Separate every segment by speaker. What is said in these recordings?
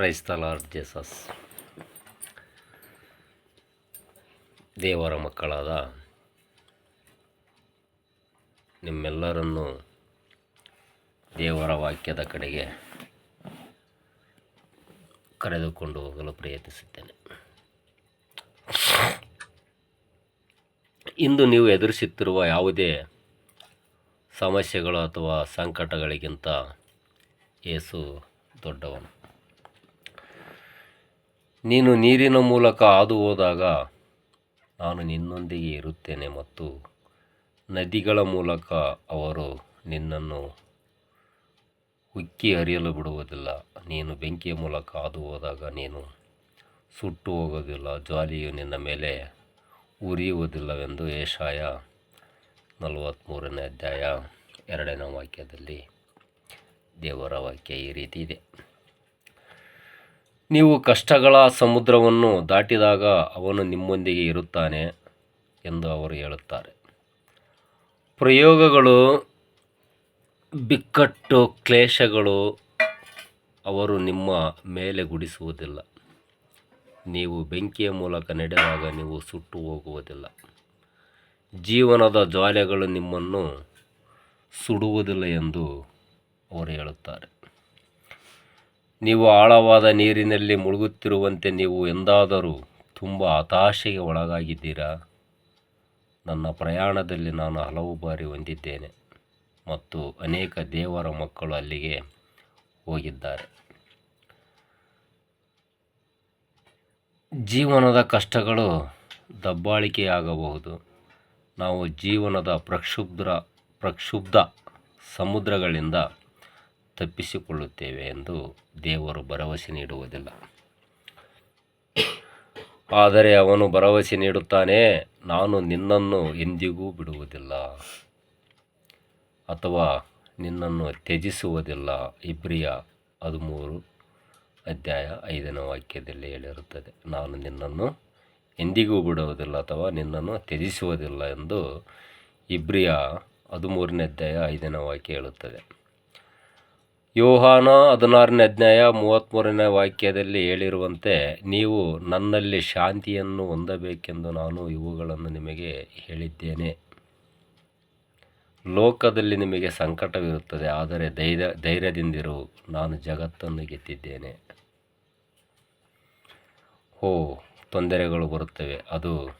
Speaker 1: Price lord Jesus ದೇವರ ಮಕ್ಕಳಾದ ನಿಮ್ಮೆಲ್ಲರನ್ನು ದೇವರ ವಾಕ್ಯದ ಕಡೆಗೆ ಕರೆದುಕೊಂಡು ಹೋಗಲು ಪ್ರಯತ್ನಿಸುತ್ತೇನೆ ಇಂದು ನೀವು ಎದುರಿಸುತ್ತಿರುವ ಯಾವುದೇ ಸಮಸ್ಯೆಗಳು ಅಥವಾ ಸಂಕಟಗಳಿಗಿಂತ ಏಸು ದೊಡ್ಡವನು. ನೀನು ನೀರಿನ ಮೂಲಕ ಹಾದು ಹೋದಾಗ ನಾನು ನಿನ್ನೊಂದಿಗೆ ಇರುತ್ತೇನೆ ಮತ್ತು ನದಿಗಳ ಮೂಲಕ ಅವರು ನಿನ್ನನ್ನು ಉಕ್ಕಿ ಹರಿಯಲು ಬಿಡುವುದಿಲ್ಲ. ನೀನು ಬೆಂಕಿಯ ಮೂಲಕ ಹಾದು ಹೋದಾಗ ನೀನು ಸುಟ್ಟು ಹೋಗೋದಿಲ್ಲ ಜ್ವಾಲಿಯು ನಿನ್ನ ಮೇಲೆ ಉರಿಯುವುದಿಲ್ಲವೆಂದು ಏಷಾಯ ನಲವತ್ತ್ಮೂರನೇ ಅಧ್ಯಾಯ ಎರಡನೇ ವಾಕ್ಯದಲ್ಲಿ ದೇವರ ವಾಕ್ಯ ಈ ರೀತಿ ಇದೆ. ನೀವು ಕಷ್ಟಗಳ ಸಮುದ್ರವನ್ನು ದಾಟಿದಾಗ ಅವನು ನಿಮ್ಮೊಂದಿಗೆ ಇರುತ್ತಾನೆ ಎಂದು ಅವರು ಹೇಳುತ್ತಾರೆ. ಪ್ರಯೋಗಗಳು, ಬಿಕ್ಕಟ್ಟು, ಕ್ಲೇಶಗಳು ಅವರು ನಿಮ್ಮ ಮೇಲೆ ಗುಡಿಸುವುದಿಲ್ಲ. ನೀವು ಬೆಂಕಿಯ ಮೂಲಕ ನಡೆದಾಗ ನೀವು ಸುಟ್ಟು ಹೋಗುವುದಿಲ್ಲ. ಜೀವನದ ಜ್ವಾಲೆಗಳು ನಿಮ್ಮನ್ನು ಸುಡುವುದಿಲ್ಲ ಎಂದು ಅವರು ಹೇಳುತ್ತಾರೆ. ನೀವು ಆಳವಾದ ನೀರಿನಲ್ಲಿ ಮುಳುಗುತ್ತಿರುವಂತೆ ನೀವು ಎಂದಾದರೂ ತುಂಬ ಹತಾಶೆಗೆ ಒಳಗಾಗಿದ್ದೀರಾ? ನನ್ನ ಪ್ರಯಾಣದಲ್ಲಿ ನಾನು ಹಲವು ಬಾರಿ ಹೊಂದಿದ್ದೇನೆ ಮತ್ತು ಅನೇಕ ದೇವರ ಮಕ್ಕಳು ಅಲ್ಲಿಗೆ ಹೋಗಿದ್ದಾರೆ. ಜೀವನದ ಕಷ್ಟಗಳು ದಬ್ಬಾಳಿಕೆಯಾಗಬಹುದು. ನಾವು ಜೀವನದ ಪ್ರಕ್ಷುಬ್ಧ ಪ್ರಕ್ಷುಬ್ಧ ಸಮುದ್ರಗಳಿಂದ ತಪ್ಪಿಸಿಕೊಳ್ಳುತ್ತೇವೆ ಎಂದು ದೇವರು ಭರವಸೆ ನೀಡುವುದಿಲ್ಲ. ಆದರೆ ಅವನು ಭರವಸೆ ನೀಡುತ್ತಾನೆ, ನಾನು ನಿನ್ನನ್ನು ಎಂದಿಗೂ ಬಿಡುವುದಿಲ್ಲ ಅಥವಾ ನಿನ್ನನ್ನು ತ್ಯಜಿಸುವುದಿಲ್ಲ. ಇಬ್ರಿಯ ಹದಿಮೂರು ಅಧ್ಯಾಯ ಐದನೇ ವಾಕ್ಯದಲ್ಲಿ ಹೇಳಿರುತ್ತದೆ, ನಾನು ನಿನ್ನನ್ನು ಎಂದಿಗೂ ಬಿಡುವುದಿಲ್ಲ ಅಥವಾ ನಿನ್ನನ್ನು ತ್ಯಜಿಸುವುದಿಲ್ಲ ಎಂದು ಇಬ್ರಿಯ ಹದಿಮೂರನೇ ಅಧ್ಯಾಯ ಐದನೇ ವಾಕ್ಯ ಹೇಳುತ್ತದೆ. ಯೋಹಾನ ಹದಿನಾರನೇ ಅಧ್ಯಾಯ ಮೂವತ್ತ್ಮೂರನೇ ವಾಕ್ಯದಲ್ಲಿ ಹೇಳಿರುವಂತೆ, ನೀವು ನನ್ನಲ್ಲಿ ಶಾಂತಿಯನ್ನು ಹೊಂದಬೇಕೆಂದು ನಾನು ಇವುಗಳನ್ನು ನಿಮಗೆ ಹೇಳಿದ್ದೇನೆ. ಲೋಕದಲ್ಲಿ ನಿಮಗೆ ಸಂಕಟವಿರುತ್ತದೆ, ಆದರೆ ಧೈರ್ಯ, ಧೈರ್ಯದಿಂದಿರು ನಾನು ಜಗತ್ತನ್ನು ಗೆದ್ದಿದ್ದೇನೆ. ಓ, ತೊಂದರೆಗಳು ಬರುತ್ತವೆ, ಅದು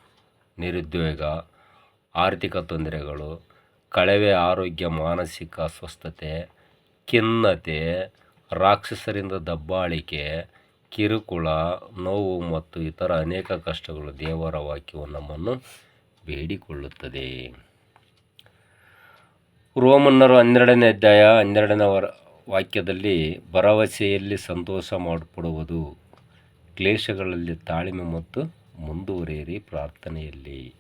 Speaker 1: ನಿರುದ್ಯೋಗ, ಆರ್ಥಿಕ ತೊಂದರೆಗಳು, ಕಳವೆ, ಆರೋಗ್ಯ, ಮಾನಸಿಕ ಅಸ್ವಸ್ಥತೆ ಖಿನ್ನತೆ ರಾಕ್ಷಸರಿಂದ ದಬ್ಬಾಳಿಕೆ, ಕಿರುಕುಳ, ನೋವು ಮತ್ತು ಇತರ ಅನೇಕ ಕಷ್ಟಗಳು ದೇವರ ವಾಕ್ಯವು ನಮ್ಮನ್ನು ಬೇಡಿಕೊಳ್ಳುತ್ತದೆ. ರೋಮನ್ನರು ಹನ್ನೆರಡನೇ ಅಧ್ಯಾಯ ಹನ್ನೆರಡನೇ ವರ, ವಾಕ್ಯದಲ್ಲಿ ಭರವಸೆಯಲ್ಲಿ ಸಂತೋಷ ಮಾಡಿಕೊಡುವುದು, ಕ್ಲೇಶಗಳಲ್ಲಿ ತಾಳ್ಮೆ ಮತ್ತು ಮುಂದುವರಿಯಿರಿ ಪ್ರಾರ್ಥನೆಯಲ್ಲಿ.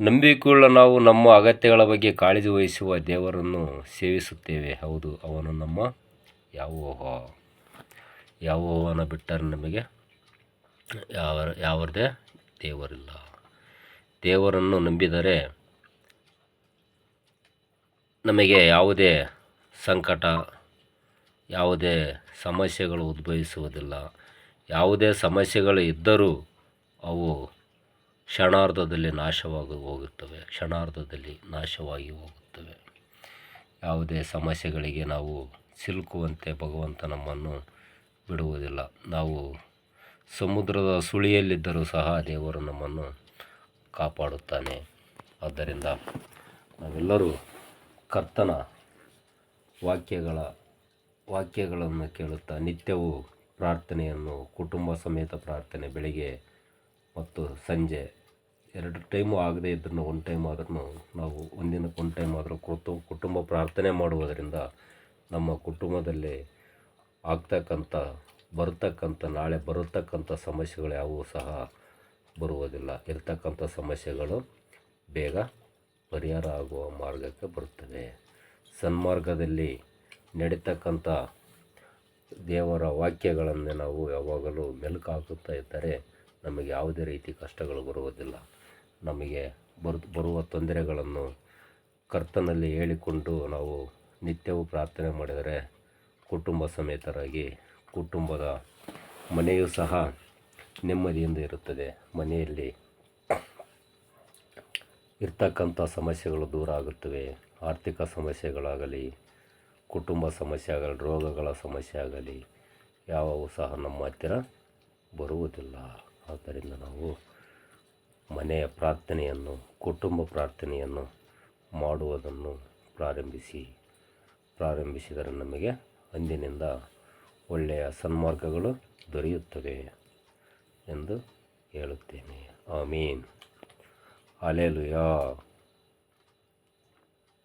Speaker 1: ನಂಬಿಕೆಯುಳ್ಳ ನಾವು ನಮ್ಮ ಅಗತ್ಯಗಳ ಬಗ್ಗೆ ಕಾಳಜಿ ವಹಿಸುವ ದೇವರನ್ನು ಸೇವಿಸುತ್ತೇವೆ. ಹೌದು, ಅವನು ನಮ್ಮ ಯಾವೋಹ. ಯಾವೋಹನ ಬಿಟ್ಟರೆ ನಮಗೆ ಯಾವ ಯಾವರದೇ ದೇವರಿಲ್ಲ. ದೇವರನ್ನು ನಂಬಿದರೆ ನಮಗೆ ಯಾವುದೇ ಸಂಕಟ, ಯಾವುದೇ ಸಮಸ್ಯೆಗಳು ಉದ್ಭವಿಸುವುದಿಲ್ಲ. ಯಾವುದೇ ಸಮಸ್ಯೆಗಳು ಇದ್ದರೂ ಅವು ಕ್ಷಣಾರ್ಧದಲ್ಲಿ ನಾಶವಾಗಿ ಹೋಗುತ್ತವೆ, ಕ್ಷಣಾರ್ಧದಲ್ಲಿ ನಾಶವಾಗಿ ಹೋಗುತ್ತವೆ. ಯಾವುದೇ ಸಮಸ್ಯೆಗಳಿಗೆ ನಾವು ಸಿಲುಕುವಂತೆ ಭಗವಂತ ನಮ್ಮನ್ನು ಬಿಡುವುದಿಲ್ಲ. ನಾವು ಸಮುದ್ರದ ಸುಳಿಯಲ್ಲಿದ್ದರೂ ಸಹ ದೇವರು ನಮ್ಮನ್ನು ಕಾಪಾಡುತ್ತಾನೆ. ಆದ್ದರಿಂದ ನಾವೆಲ್ಲರೂ ಕರ್ತನ ವಾಕ್ಯಗಳ, ವಾಕ್ಯಗಳನ್ನು ಕೇಳುತ್ತಾ ನಿತ್ಯವೂ ಪ್ರಾರ್ಥನೆಯನ್ನು, ಕುಟುಂಬ ಸಮೇತ ಪ್ರಾರ್ಥನೆ ಬೆಳಿಗ್ಗೆ ಮತ್ತು ಸಂಜೆ ಎರಡು ಟೈಮು ಆಗದೇ ಇದ್ರೂ ಒಂದು ಟೈಮ್ ಆದ್ರೂ ನಾವು ಒಂದಿನಕ್ಕೆ ಒಂದು ಟೈಮ್ ಆದರೂ ಕುಟು, ಕುಟುಂಬ ಪ್ರಾರ್ಥನೆ ಮಾಡುವುದರಿಂದ ನಮ್ಮ ಕುಟುಂಬದಲ್ಲಿ ಆಗ್ತಕ್ಕಂಥ, ಬರ್ತಕ್ಕಂಥ, ನಾಳೆ ಬರತಕ್ಕಂಥ ಸಮಸ್ಯೆಗಳು ಯಾವುವು ಸಹ ಬರುವುದಿಲ್ಲ. ಇರ್ತಕ್ಕಂಥ ಸಮಸ್ಯೆಗಳು ಬೇಗ ಪರಿಹಾರ ಆಗುವ ಮಾರ್ಗಕ್ಕೆ ಬರುತ್ತವೆ. ಸನ್ಮಾರ್ಗದಲ್ಲಿ ನಡೀತಕ್ಕಂಥ ದೇವರ ವಾಕ್ಯಗಳನ್ನೇ ನಾವು ಯಾವಾಗಲೂ ಮೆಲುಕು ಹಾಕುತ್ತಾ ಇದ್ದರೆ ನಮಗೆ ಯಾವುದೇ ರೀತಿ ಕಷ್ಟಗಳು ಬರುವುದಿಲ್ಲ. ನಮಗೆ ಬರು, ಬರುವ ತೊಂದರೆಗಳನ್ನು ಕರ್ತನಲ್ಲಿ ಹೇಳಿಕೊಂಡು ನಾವು ನಿತ್ಯವೂ ಪ್ರಾರ್ಥನೆ ಮಾಡಿದರೆ ಕುಟುಂಬ ಸಮೇತರಾಗಿ ಕುಟುಂಬದ ಮನೆಯೂ ಸಹ ನೆಮ್ಮದಿಯಿಂದ ಇರುತ್ತದೆ. ಮನೆಯಲ್ಲಿ ಇರ್ತಕ್ಕಂಥ ಸಮಸ್ಯೆಗಳು ದೂರ ಆಗುತ್ತವೆ. ಆರ್ಥಿಕ ಸಮಸ್ಯೆಗಳಾಗಲಿ, ಕುಟುಂಬ ಸಮಸ್ಯೆ ಆಗಲಿ, ರೋಗಗಳ ಸಮಸ್ಯೆ ಆಗಲಿ ಯಾವುವು ಸಹ ನಮ್ಮ ಹತ್ತಿರ ಬರುವುದಿಲ್ಲ. ಆದ್ದರಿಂದ ನಾವು ಮನೆಯ ಪ್ರಾರ್ಥನೆಯನ್ನು, ಕುಟುಂಬ ಪ್ರಾರ್ಥನೆಯನ್ನು ಮಾಡುವುದನ್ನು ಪ್ರಾರಂಭಿಸಿ, ಪ್ರಾರಂಭಿಸಿದರೆ ನಮಗೆ ಅಂದಿನಿಂದ ಒಳ್ಳೆಯ ಸನ್ಮಾರ್ಗಗಳು ದೊರೆಯುತ್ತವೆ ಎಂದು ಹೇಳುತ್ತೇನೆ. ಆಮೀನ್. ಅಲೆಲುಯಾ